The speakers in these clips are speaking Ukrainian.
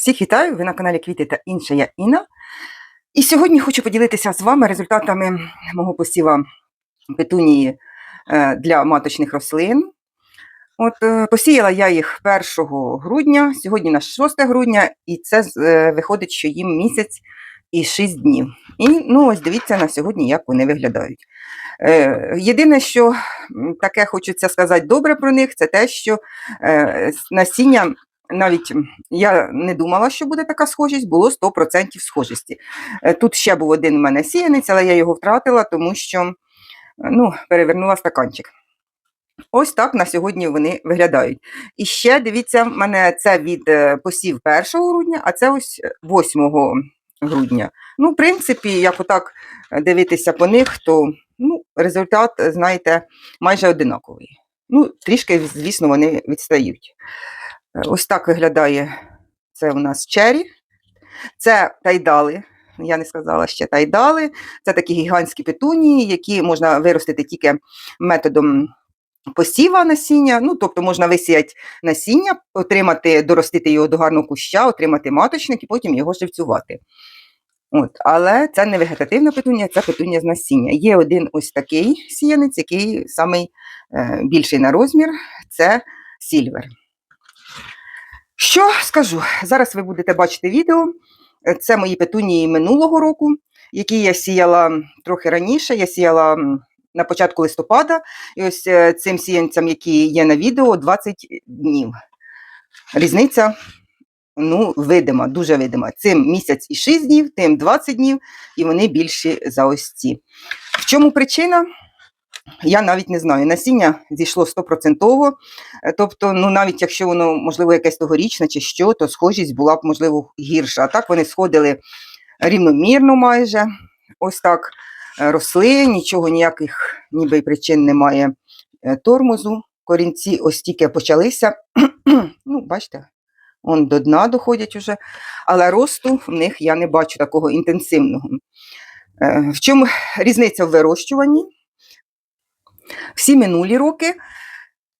Всіх вітаю! Ви на каналі Квіти та інше я Інна. І сьогодні хочу поділитися з вами результатами мого посіва петунії е, для маточних рослин. От, е, посіяла я їх 1 грудня, сьогодні на 6 грудня, і це е, виходить, що їм місяць і 6 днів. І ну, ось дивіться на сьогодні, як вони виглядають. Е, Єдине, що таке хочеться сказати добре про них, це те, що е, насіння навіть я не думала, що буде така схожість, було 100% схожості. Е, Тут ще був один у мене сіянець, але я його втратила, тому що ну, перевернула стаканчик. Ось так на сьогодні вони виглядають. І ще дивіться, в мене це від е, посів 1 грудня, а це ось е, 8 грудня. Ну, в принципі, як отак е, дивитися по них, то ну, результат, знаєте, майже одинаковий. Ну, трішки, звісно, вони відстають. Ось так виглядає це у нас чері. Це тайдали. Я не сказала ще тайдали. Це такі гігантські петунії, які можна виростити тільки методом посіва насіння. Ну, тобто можна висіяти насіння, отримати, доростити його до гарного куща, отримати маточник і потім його живцювати. От, але це не вегетативна петунія, це петунія з насіння. Є один ось такий сіянець, який самий е, більший на розмір це сільвер. Що скажу? Зараз ви будете бачити відео. Е, Це мої петунії минулого року, які я сіяла трохи раніше. Я сіяла на початку листопада, і ось е, цим сіянцям, які є на відео, 20 днів. Різниця ну, видима, дуже видима. Цим місяць і 6 днів, тим 20 днів, і вони більші за ось ці. В чому причина? Я навіть не знаю. Насіння зійшло стопроцентово. Е, Тобто, ну навіть якщо воно, можливо, якесь тогорічне чи що, то схожість була б, можливо, гірша. А так вони сходили рівномірно майже. Ось так е, росли, нічого, ніяких ніби причин немає е, тормозу. Корінці ось тільки почалися. ну, бачите, он до дна доходять уже. Але росту в них я не бачу такого інтенсивного. В чому різниця в вирощуванні? Всі минулі роки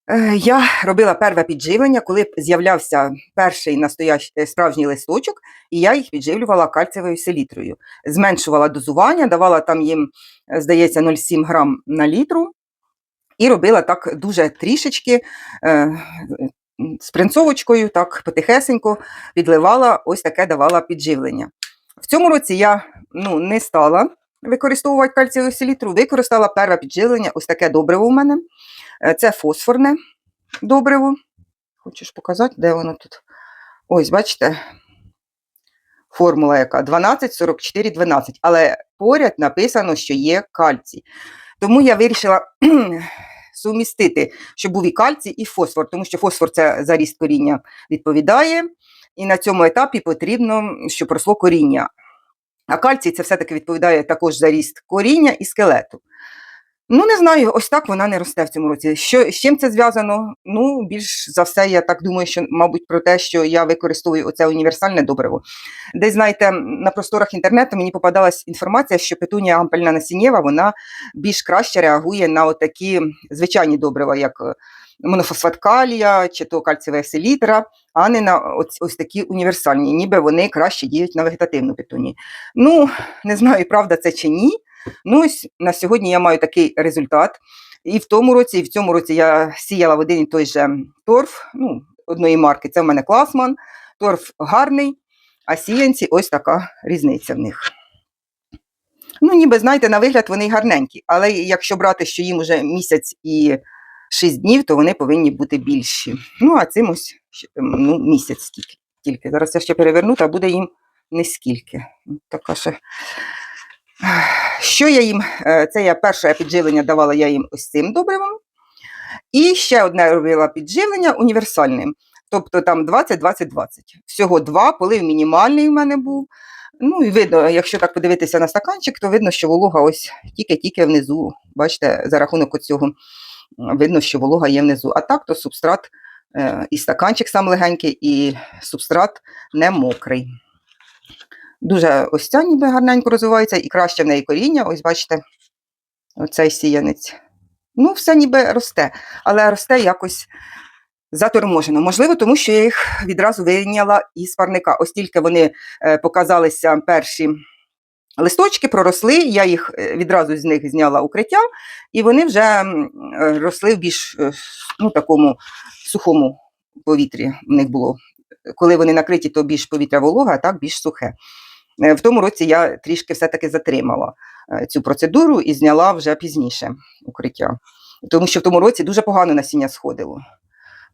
е, я робила перве підживлення, коли з'являвся перший настоящ... е, справжній листочок, і я їх підживлювала кальцієвою селітрою. Зменшувала дозування, давала там їм, е, здається, 0,7 грам на літру, і робила так дуже трішечки з принцовочкою, так потихесенько підливала, ось таке давала підживлення. В цьому році я ну, не стала використовувати кальцієву селітру, використала перве підживлення, ось таке добриво у мене. Е, Це фосфорне добриво. Хочеш показати, де воно тут? Ось, бачите, формула яка 12, 44, 12. Але поряд написано, що є кальцій. Тому я вирішила сумістити, щоб був і кальцій, і фосфор, тому що фосфор це за ріст коріння відповідає. І на цьому етапі потрібно, щоб росло коріння. А кальцій це все-таки відповідає також за ріст коріння і скелету. Ну, не знаю, ось так вона не росте в цьому році. Що, з чим це зв'язано? Ну, більш за все, я так думаю, що, мабуть, про те, що я використовую оце універсальне добриво. Десь, знаєте, на просторах інтернету мені попадалась інформація, що петунія ампельна насіннєва, вона більш краще реагує на отакі звичайні добрива, як е, монофосфат калія чи то кальцієва селітра, а не на ось, ось такі універсальні, ніби вони краще діють на вегетативну петунію. Ну, не знаю, правда це чи ні. Ну, ось на сьогодні я маю такий результат. І в тому році, і в цьому році я сіяла в один і той же торф, ну, одної марки. Це в мене класман. Торф гарний, а сіянці ось така різниця в них. Ну, ніби, знаєте, на вигляд вони гарненькі, але якщо брати, що їм вже місяць і 6 днів, то вони повинні бути більші. Ну, а цим ось ем, ну, місяць. Тільки. Зараз я ще переверну, та буде їм не скільки. Ну, Така ще. Що я їм? е, Це я перше підживлення давала я їм ось цим добривом. І ще одне робила підживлення універсальним. Тобто там 20-20-20. Всього два, полив мінімальний в мене був. Ну і видно, якщо так подивитися на стаканчик, то видно, що волога ось тільки-тільки внизу. Бачите, за рахунок цього видно, що волога є внизу. А так, то субстрат е, і стаканчик сам легенький, і субстрат не мокрий. Дуже ось ця ніби гарненько розвивається, і краще в неї коріння. Ось бачите, оцей сіянець. Ну, все ніби росте, але росте якось заторможено. Можливо, тому що я їх відразу вийняла із парника. Ось тільки вони е, показалися перші листочки, проросли, я їх е, відразу з них зняла укриття, і вони вже е, росли в більш е, ну, такому сухому повітрі в них було. Коли вони накриті, то більш повітря вологе, а так більш сухе. В тому році я трішки все-таки затримала цю процедуру і зняла вже пізніше укриття. Тому що в тому році дуже погано насіння сходило.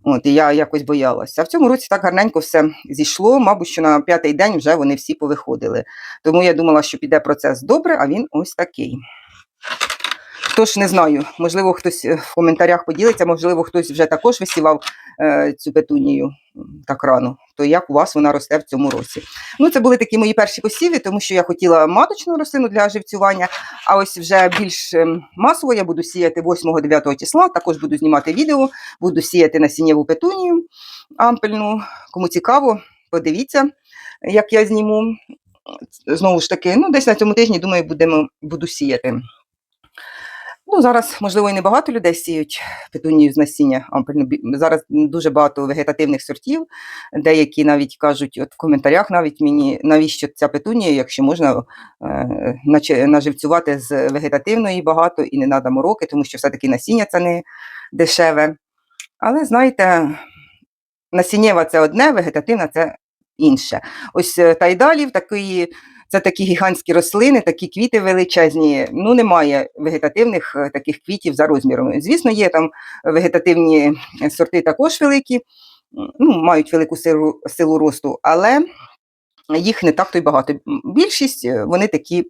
От, і я якось боялася. А в цьому році так гарненько все зійшло. Мабуть, що на п'ятий день вже вони всі повиходили. Тому я думала, що піде процес добре, а він ось такий. Тож не знаю, можливо, хтось е, в коментарях поділиться, можливо, хтось вже також висівав е, цю петунію так рано. То як у вас вона росте в цьому році? Ну, це були такі мої перші посіви, тому що я хотіла маточну рослину для живцювання. А ось вже більш ем, масово я буду сіяти 8-9 числа. Також буду знімати відео, буду сіяти насіннєву петунію ампельну. Кому цікаво, подивіться, як я зніму. Знову ж таки, ну, десь на цьому тижні, думаю, будемо, буду сіяти. Ну, зараз, можливо, і не багато людей сіють петунію з насіння ампельну. Зараз дуже багато вегетативних сортів. Деякі навіть кажуть, от в коментарях навіть мені, навіщо ця петунія, якщо можна е, наживцювати з вегетативної багато і не треба мороки, тому що все-таки насіння це не дешеве. Але знаєте, насіннєва це одне, вегетативна це інше. Ось е, тайдалів такої. Це такі гігантські рослини, такі квіти величезні. Ну, немає вегетативних е, таких квітів за розміром. Звісно, є там вегетативні е, сорти також великі, ну, мають велику силу, силу росту, але їх не так то й багато. Більшість е, вони такі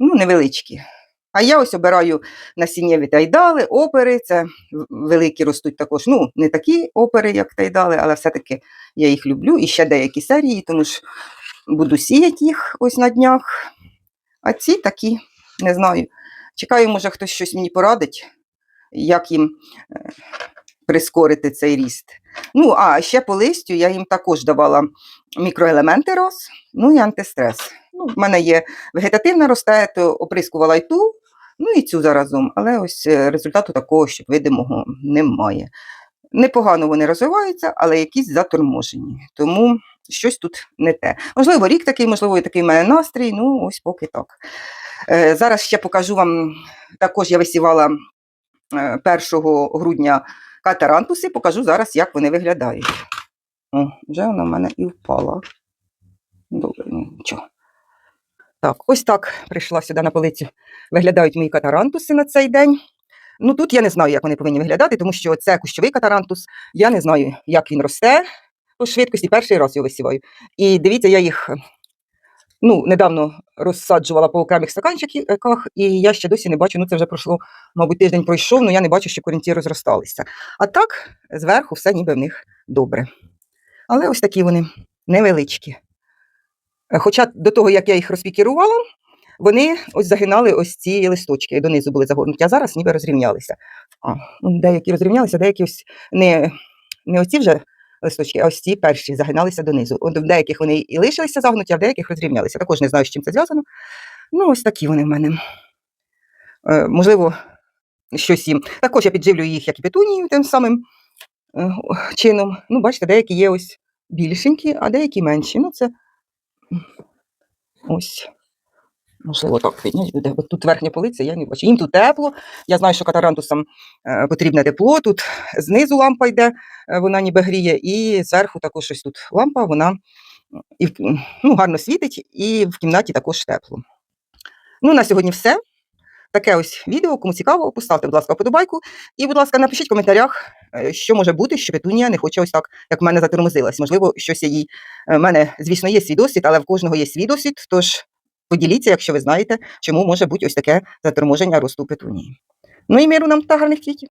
ну, невеличкі. А я ось обираю насіннєві тайдали, опери. Це великі ростуть також. Ну, не такі опери, як тайдали, але все-таки я їх люблю. І ще деякі серії, тому ж буду сіяти їх ось на днях. А ці такі, не знаю. Чекаю, може, хтось щось мені порадить, як їм е, прискорити цей ріст. Ну, а ще по листю я їм також давала мікроелементи роз, ну і антистрес. Ну, в мене є вегетативна росте, то оприскувала й ту, ну і цю заразом. Але ось е, результату такого, щоб видимого, немає. Непогано вони розвиваються, але якісь заторможені. Тому щось тут не те. Можливо, рік такий, можливо, і такий мене настрій. Ну, ось поки так. Е, зараз ще покажу вам. Також я висівала е, 1 грудня катарантуси, покажу зараз, як вони виглядають. О, вже вона в мене і впала. Добре, ну нічого. Так, ось так прийшла сюди на полицю. Виглядають мої катарантуси на цей день. Ну тут я не знаю, як вони повинні виглядати, тому що це кущовий катарантус. Я не знаю, як він росте по швидкості. Перший раз його висіваю. І дивіться, я їх ну, недавно розсаджувала по окремих стаканчиках, і я ще досі не бачу. Ну, це вже пройшло, мабуть, тиждень пройшов, але я не бачу, що корінці розросталися. А так, зверху все ніби в них добре. Але ось такі вони невеличкі. Е, Хоча до того, як я їх розпікірувала, вони ось загинали ось ці листочки, донизу були загорнуті, а зараз ніби розрівнялися. А, ну, деякі розрівнялися, деякі ось не, не оці вже листочки, а ось ці перші загиналися донизу. От в деяких вони і лишилися загнуті, а в деяких розрівнялися. Також не знаю, з чим це зв'язано. Ну, ось такі вони в мене. Е, можливо, щось їм. Також я підживлюю їх, як і петунією, тим самим е, чином. Ну, бачите, деякі є ось більшенькі, а деякі менші. Ну, це ось. Можливо, так піднять буде. Бо тут верхня полиця, я не бачу. Їм тут тепло. Я знаю, що катарантусам е, потрібне тепло. Тут знизу лампа йде, е, вона ніби гріє, і зверху також ось тут лампа, вона і, ну, гарно світить, і в кімнаті також тепло. Ну, на сьогодні все. Таке ось відео. Кому цікаво, поставте, будь ласка, вподобайку. І, будь ласка, напишіть в коментарях, е, що може бути, що петунія не хоче ось так, як в мене затормозилась. Можливо, щось їй. У мене, звісно, є свій досвід, але в кожного є свій досвід. Тож поділіться, якщо ви знаєте, чому може бути ось таке заторможення росту петунії. Ну і миру нам та гарних квітів.